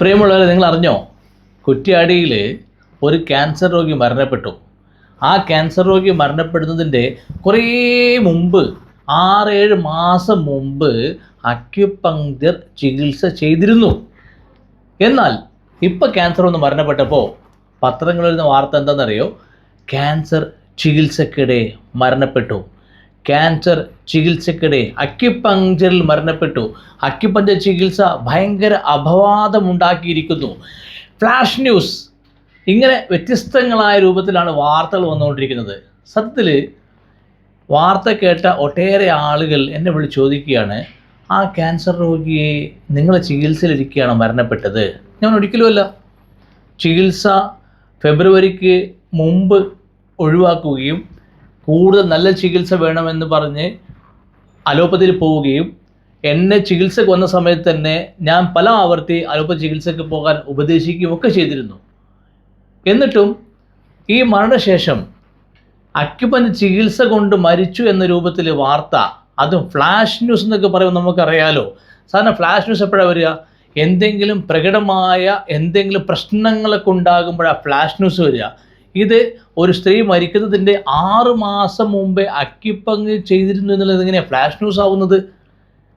പ്രിയമുള്ളവരെ നിങ്ങൾ അറിഞ്ഞോ കുറ്റ്യാടിയിൽ ഒരു ക്യാൻസർ രോഗി മരണപ്പെട്ടു. ആ ക്യാൻസർ രോഗി മരണപ്പെടുന്നതിന്റെ കുറേ മുമ്പ് ആറേഴ് മാസം മുമ്പ് അക്യുപങ്ക്ചർ ചികിത്സ ചെയ്തിരുന്നു. എന്നാൽ ഇപ്പോൾ ക്യാൻസർ ഒന്ന് മരണപ്പെട്ടപ്പോൾ പത്രങ്ങളിൽ നിന്ന് വാർത്ത എന്താണെന്നറിയോ? ക്യാൻസർ ചികിത്സക്കിടെ മരണപ്പെട്ടു. ക്യാൻസർ ചികിത്സക്കിടെ അക്യുപങ്ചറിൽ മരണപ്പെട്ടു. അക്യുപഞ്ചർ ചികിത്സ ഭയങ്കര അപവാദമുണ്ടാക്കിയിരിക്കുന്നു. ഫ്ലാഷ് ന്യൂസ് ഇങ്ങനെ വ്യത്യസ്തങ്ങളായ രൂപത്തിലാണ് വാർത്തകൾ വന്നുകൊണ്ടിരിക്കുന്നത്. സത്യത്തിൽ വാർത്ത കേട്ട ഒട്ടേറെ ആളുകൾ എന്നെ വിളിച്ച് ചോദിക്കുകയാണ് ആ ക്യാൻസർ രോഗിയെ നിങ്ങളെ ചികിത്സയിലിരിക്കുകയാണ് മരണപ്പെട്ടത്? ഞാൻ ഒരിക്കലുമല്ല. ചികിത്സ ഫെബ്രുവരിക്ക് മുമ്പ് ഒഴിവാക്കുകയും കൂടുതൽ നല്ല ചികിത്സ വേണമെന്ന് പറഞ്ഞ് അലോപ്പതിയിൽ പോവുകയും എന്നെ ചികിത്സക്ക് വന്ന സമയത്ത് തന്നെ ഞാൻ പല ആവർത്തി അലോപ്പതി ചികിത്സയ്ക്ക് പോകാൻ ഉപദേശിക്കുകയും ഒക്കെ ചെയ്തിരുന്നു. എന്നിട്ടും ഈ മരണശേഷം അക്യുപഞ്ച് ചികിത്സ കൊണ്ട് മരിച്ചു എന്ന രൂപത്തിൽ വാർത്ത അതും ഫ്ലാഷ് ന്യൂസ് എന്നൊക്കെ പറയുമ്പോൾ നമുക്കറിയാലോ. സാധാരണ ഫ്ലാഷ് ന്യൂസ് എപ്പോഴാണ് വരിക? എന്തെങ്കിലും പ്രകടമായ എന്തെങ്കിലും പ്രശ്നങ്ങളൊക്കെ ഉണ്ടാകുമ്പോഴാണ് ഫ്ലാഷ് ന്യൂസ് വരിക. ഇത് ഒരു സ്ത്രീ മരിക്കുന്നതിന്റെ ആറ് മാസം മുമ്പേ അക്കിപ്പങ്ക് ചെയ്തിരുന്നു എന്നുള്ളത് എങ്ങനെയാണ് ഫ്ലാഷ് ന്യൂസ് ആവുന്നത്.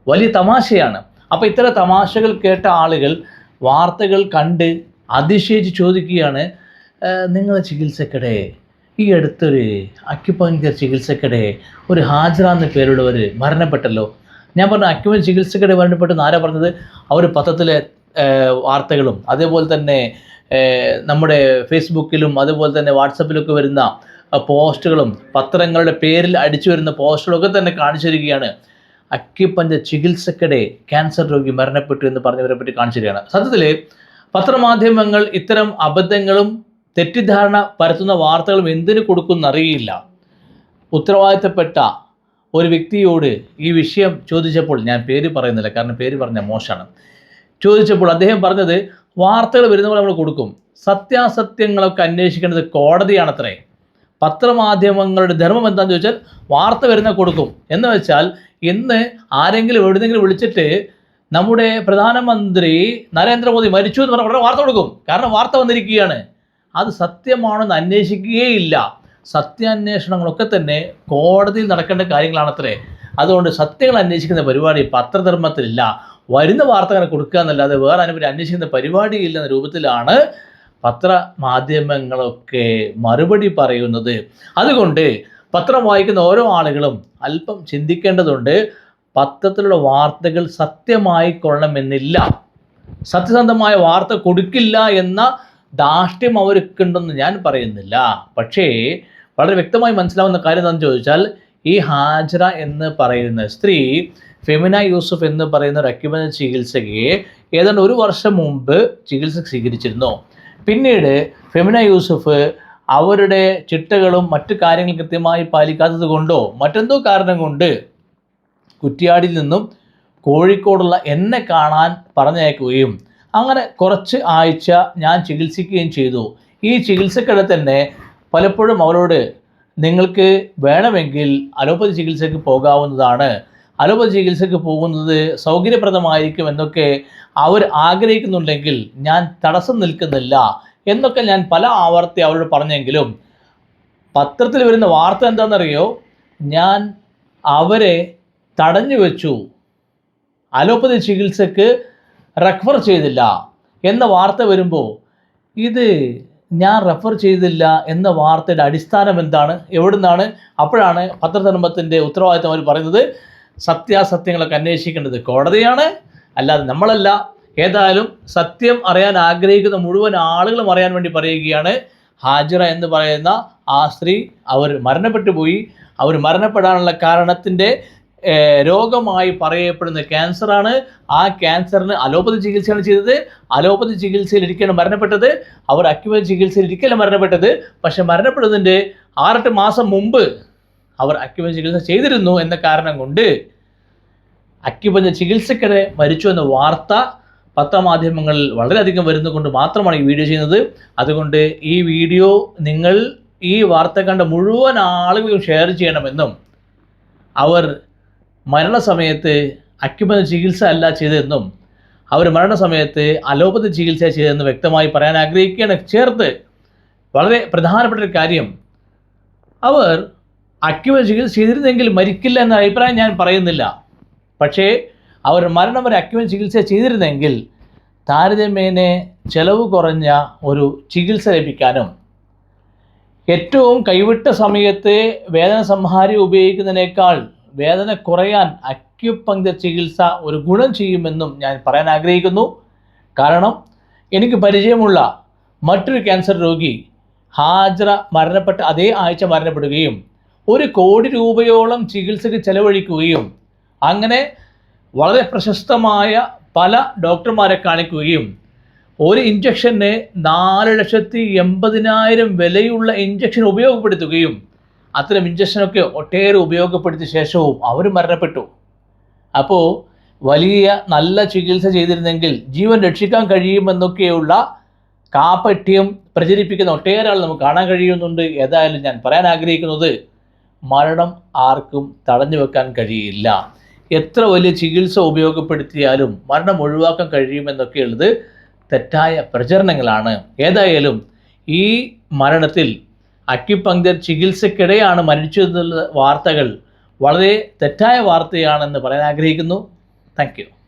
വലിയ തമാശയാണ്. അപ്പോൾ ഇത്തരം തമാശകൾ കേട്ട ആളുകൾ വാർത്തകൾ കണ്ട് അതിശയിച്ച് ചോദിക്കുകയാണ് നിങ്ങൾ ചികിത്സക്കിടെ? ഈ അടുത്തൊരു അക്യുപഞ്ചർ ചികിത്സക്കിടെ? ഒരു ഹാജറ എന്ന പേരുള്ളവർ മരണപ്പെട്ടല്ലോ? ഞാൻ പറഞ്ഞു അക്യുപഞ്ചർ ചികിത്സക്കിടെ മരണപ്പെട്ടെന്ന് ആരാ പറഞ്ഞത്? അവർ പത്രത്തിലെ വാർത്തകളും. അതേപോലെ തന്നെ നമ്മുടെ ഫേസ്ബുക്കിലും അതുപോലെ തന്നെ വാട്സപ്പിലൊക്കെ വരുന്ന പോസ്റ്റുകളും പത്രങ്ങളുടെ പേരിൽ അടിച്ചു വരുന്ന പോസ്റ്റുകളൊക്കെ തന്നെ കാണിച്ചു തരികയാണ്. അക്യുപഞ്ചർ ചികിത്സക്കിടെ ക്യാൻസർ രോഗി മരണപ്പെട്ടു എന്ന് പറഞ്ഞവരെ പറ്റി കാണിച്ചു തരികയാണ്. സത്യത്തിൽ പത്രമാധ്യമങ്ങൾ ഇത്തരം അബദ്ധങ്ങളും തെറ്റിദ്ധാരണ പരത്തുന്ന വാർത്തകളും എന്തിനു കൊടുക്കുന്നറിയില്ല ഉത്തരവാദിത്തപ്പെട്ട ഒരു വ്യക്തിയോട് ഈ വിഷയം ചോദിച്ചപ്പോൾ ഞാൻ പേര് പറയുന്നില്ല. കാരണം പേര് പറഞ്ഞ മോശമാണ്. ചോദിച്ചപ്പോൾ അദ്ദേഹം പറഞ്ഞത് വാർത്തകൾ വരുന്നപ്പോൾ നമ്മൾ കൊടുക്കും. സത്യാസത്യങ്ങളൊക്കെ അന്വേഷിക്കേണ്ടത് കോടതിയാണത്രേ. പത്രമാധ്യമങ്ങളുടെ ധർമ്മം എന്താണെന്ന് ചോദിച്ചാൽ വാർത്ത വരുന്ന കൊടുക്കും. എന്ന് വെച്ചാൽ ഇന്ന് ആരെങ്കിലും എവിടെന്നെങ്കിലും വിളിച്ചിട്ട് നമ്മുടെ പ്രധാനമന്ത്രി നരേന്ദ്രമോദി മരിച്ചു എന്ന് പറഞ്ഞാൽ വാർത്ത കൊടുക്കും. കാരണം വാർത്ത വന്നിരിക്കുകയാണ്. അത് സത്യമാണെന്ന് അന്വേഷിക്കുകയില്ല. സത്യാന്വേഷണങ്ങളൊക്കെ തന്നെ കോടതിയിൽ നടക്കേണ്ട കാര്യങ്ങളാണത്രേ. അതുകൊണ്ട് സത്യങ്ങൾ അന്വേഷിക്കുന്ന പരിപാടി പത്രധർമ്മത്തിലില്ല. വരുന്ന വാർത്ത അങ്ങനെ കൊടുക്കുക എന്നല്ലാതെ വേറെ അതിനെപ്പറ്റി അന്വേഷിക്കുന്ന പരിപാടിയില്ല എന്ന രൂപത്തിലാണ് പത്രമാധ്യമങ്ങളൊക്കെ മറുപടി പറയുന്നത്. അതുകൊണ്ട് പത്രം വായിക്കുന്ന ഓരോ ആളുകളും അല്പം ചിന്തിക്കേണ്ടതുണ്ട് പത്രത്തിലുള്ള വാർത്തകൾ സത്യമായി കൊള്ളണമെന്നില്ല. സത്യസന്ധമായ വാർത്ത കൊടുക്കില്ല എന്ന ധാർഷ്ട്യം അവർക്കുണ്ടെന്ന് ഞാൻ പറയുന്നില്ല. പക്ഷേ വളരെ വ്യക്തമായി മനസ്സിലാവുന്ന കാര്യം എന്താണെന്ന് ചോദിച്ചാൽ ഈ ഹാജറ എന്ന് പറയുന്ന സ്ത്രീ ഫെമിന യൂസുഫ് എന്ന് പറയുന്ന ഒരു അക്യുപഞ്ചർ ചികിത്സകയെ ഏതാണ്ട് ഒരു വർഷം മുമ്പ് ചികിത്സ സ്വീകരിച്ചിരുന്നു. പിന്നീട് ഫെമിന യൂസുഫ് അവരുടെ ചിട്ടകളും മറ്റു കാര്യങ്ങൾ കൃത്യമായി പാലിക്കാത്തത് കൊണ്ടോ മറ്റെന്തോ കാരണം കൊണ്ട് കുറ്റിയാടിൽ നിന്നും കോഴിക്കോടുള്ള എന്നെ കാണാൻ പറഞ്ഞയക്കുകയും അങ്ങനെ കുറച്ച് ആഴ്ച ഞാൻ ചികിത്സിക്കുകയും ചെയ്തു. ഈ ചികിത്സക്കിടെ തന്നെ പലപ്പോഴും അവരോട് നിങ്ങൾക്ക് വേണമെങ്കിൽ അലോപ്പതി ചികിത്സയ്ക്ക് പോകാവുന്നതാണ്. അലോപ്പതി ചികിത്സയ്ക്ക് പോകുന്നത് സൗകര്യപ്രദമായിരിക്കും എന്നൊക്കെ അവർ ആഗ്രഹിക്കുന്നുണ്ടെങ്കിൽ ഞാൻ തടസ്സം നിൽക്കുന്നില്ല എന്നൊക്കെ ഞാൻ പല ആവർത്തി അവരോട് പറഞ്ഞെങ്കിലും പത്രത്തിൽ വരുന്ന വാർത്ത എന്താണെന്നറിയോ? ഞാൻ അവരെ തടഞ്ഞു വെച്ചു. അലോപ്പതി ചികിത്സയ്ക്ക് റെഫർ ചെയ്തില്ല എന്ന വാർത്ത വരുമ്പോൾ ഇത് ഞാൻ റെഫർ ചെയ്തില്ല എന്ന വാർത്തയുടെ അടിസ്ഥാനം എന്താണ്? എവിടുന്നാണ്? അപ്പോഴാണ് പത്രധർമ്മത്തിന്റെ ഉത്തരവാദിത്തം അവർ പറയുന്നത്. സത്യാസത്യങ്ങളൊക്കെ അന്വേഷിക്കേണ്ടത് കോടതിയാണ്. അല്ലാതെ നമ്മളല്ല. ഏതായാലും സത്യം അറിയാൻ ആഗ്രഹിക്കുന്ന മുഴുവൻ ആളുകളും അറിയാൻ വേണ്ടി പറയുകയാണ്. ഹാജിറ എന്ന് പറയുന്ന ആ സ്ത്രീ അവർ മരണപ്പെട്ടു പോയി അവർ മരണപ്പെടാനുള്ള കാരണത്തിന്റെ രോഗമായി പറയപ്പെടുന്ന ക്യാൻസറാണ്. ആ ക്യാൻസറിന് അലോപ്പതി ചികിത്സയാണ് ചെയ്തത്. അലോപ്പതി ചികിത്സയിൽ ഇരിക്കുകയാണ് മരണപ്പെട്ടത്. അവർ അക്യുപഞ്ചർ ചികിത്സയിൽ ഇരിക്കല മരണപ്പെട്ടത്. പക്ഷെ മരണപ്പെടുന്നതിന്റെ ആറെട്ട് മാസം മുമ്പ് അവർ അക്യുപഞ്ചർ ചികിത്സ ചെയ്തിരുന്നു എന്ന കാരണം കൊണ്ട് അക്യുപഞ്ച ചികിത്സക്കിടെ മരിച്ചു എന്ന വാർത്ത പത്രമാധ്യമങ്ങളിൽ വളരെയധികം വരുന്നതുകൊണ്ട് മാത്രമാണ് ഈ വീഡിയോ ചെയ്യുന്നത്. അതുകൊണ്ട് ഈ വീഡിയോ നിങ്ങൾ ഈ വാർത്ത കണ്ട മുഴുവൻ ആളുകളും ഷെയർ ചെയ്യണമെന്നും അവർ മരണസമയത്ത് അക്യുമതി ചികിത്സ അല്ല ചെയ്തതെന്നും അവർ മരണസമയത്ത് അലോപതി ചികിത്സ ചെയ്തതെന്ന് വ്യക്തമായി പറയാൻ ആഗ്രഹിക്കുകയാണ്. ചേർത്ത് വളരെ പ്രധാനപ്പെട്ട ഒരു കാര്യം. അവർ അക്യുമതി ചികിത്സ ചെയ്തിരുന്നെങ്കിൽ മരിക്കില്ല എന്ന അഭിപ്രായം ഞാൻ പറയുന്നില്ല. പക്ഷേ അവർ മരണം വരെ അക്യുമതി ചികിത്സ ചെയ്തിരുന്നെങ്കിൽ താരതമ്യേനെ ചെലവ് കുറഞ്ഞ ഒരു ചികിത്സ ലഭിക്കാനും ഏറ്റവും കൈവിട്ട സമയത്ത് വേദന സംഹാരി ഉപയോഗിക്കുന്നതിനേക്കാൾ വേദന കുറയാൻ അക്യുപങ്ക്ചർ ചികിത്സ ഒരു ഗുണം ചെയ്യുമെന്നും ഞാൻ പറയാൻ ആഗ്രഹിക്കുന്നു. കാരണം എനിക്ക് പരിചയമുള്ള മറ്റൊരു ക്യാൻസർ രോഗി ഹാജറ മരണപ്പെട്ട അതേ ആഴ്ച മരണപ്പെടുകയും ഒരു കോടി രൂപയോളം ചികിത്സയ്ക്ക് ചെലവഴിക്കുകയും അങ്ങനെ വളരെ പ്രശസ്തമായ പല ഡോക്ടർമാരെ കാണിക്കുകയും ഒരു ഇഞ്ചക്ഷന് നാല് ലക്ഷത്തി എൺപതിനായിരം വിലയുള്ള ഇഞ്ചക്ഷൻ ഉപയോഗപ്പെടുത്തുകയും അത്തരം ഇഞ്ചക്ഷനൊക്കെ ഒട്ടേറെ ഉപയോഗപ്പെടുത്തിയ ശേഷവും അവർ മരണപ്പെട്ടു. അപ്പോൾ വലിയ നല്ല ചികിത്സ ചെയ്തിരുന്നെങ്കിൽ ജീവൻ രക്ഷിക്കാൻ കഴിയുമെന്നൊക്കെയുള്ള കാപ്പട്യം പ്രചരിപ്പിക്കുന്ന ഒട്ടേറെ ആൾ നമുക്ക് കാണാൻ കഴിയുന്നുണ്ട്. ഏതായാലും ഞാൻ പറയാൻ ആഗ്രഹിക്കുന്നത് മരണം ആർക്കും തടഞ്ഞു വെക്കാൻ കഴിയില്ല. എത്ര വലിയ ചികിത്സ ഉപയോഗപ്പെടുത്തിയാലും മരണം ഒഴിവാക്കാൻ കഴിയുമെന്നൊക്കെയുള്ളത് തെറ്റായ പ്രചരണങ്ങളാണ്. ഏതായാലും ഈ മരണത്തിൽ അക്യുപങ്ക്ചർ ചികിത്സക്കിടെയാണ് മരിച്ചതെന്നുള്ള വാർത്തകൾ വളരെ തെറ്റായ വാർത്തയാണെന്ന് പറയാൻ ആഗ്രഹിക്കുന്നു. താങ്ക്